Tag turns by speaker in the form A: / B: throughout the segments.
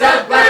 A: Stop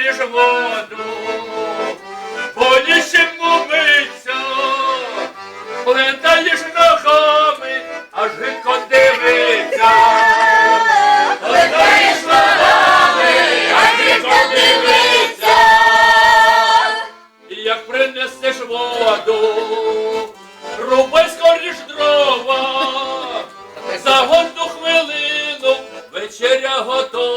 A: лиш воду, поліщем губиться, плентаєш ногами, а жидко дивиться, плентаєш дивиться, як принесеш воду, рубай скоріш дрова, за годну хвилину вечеря готова.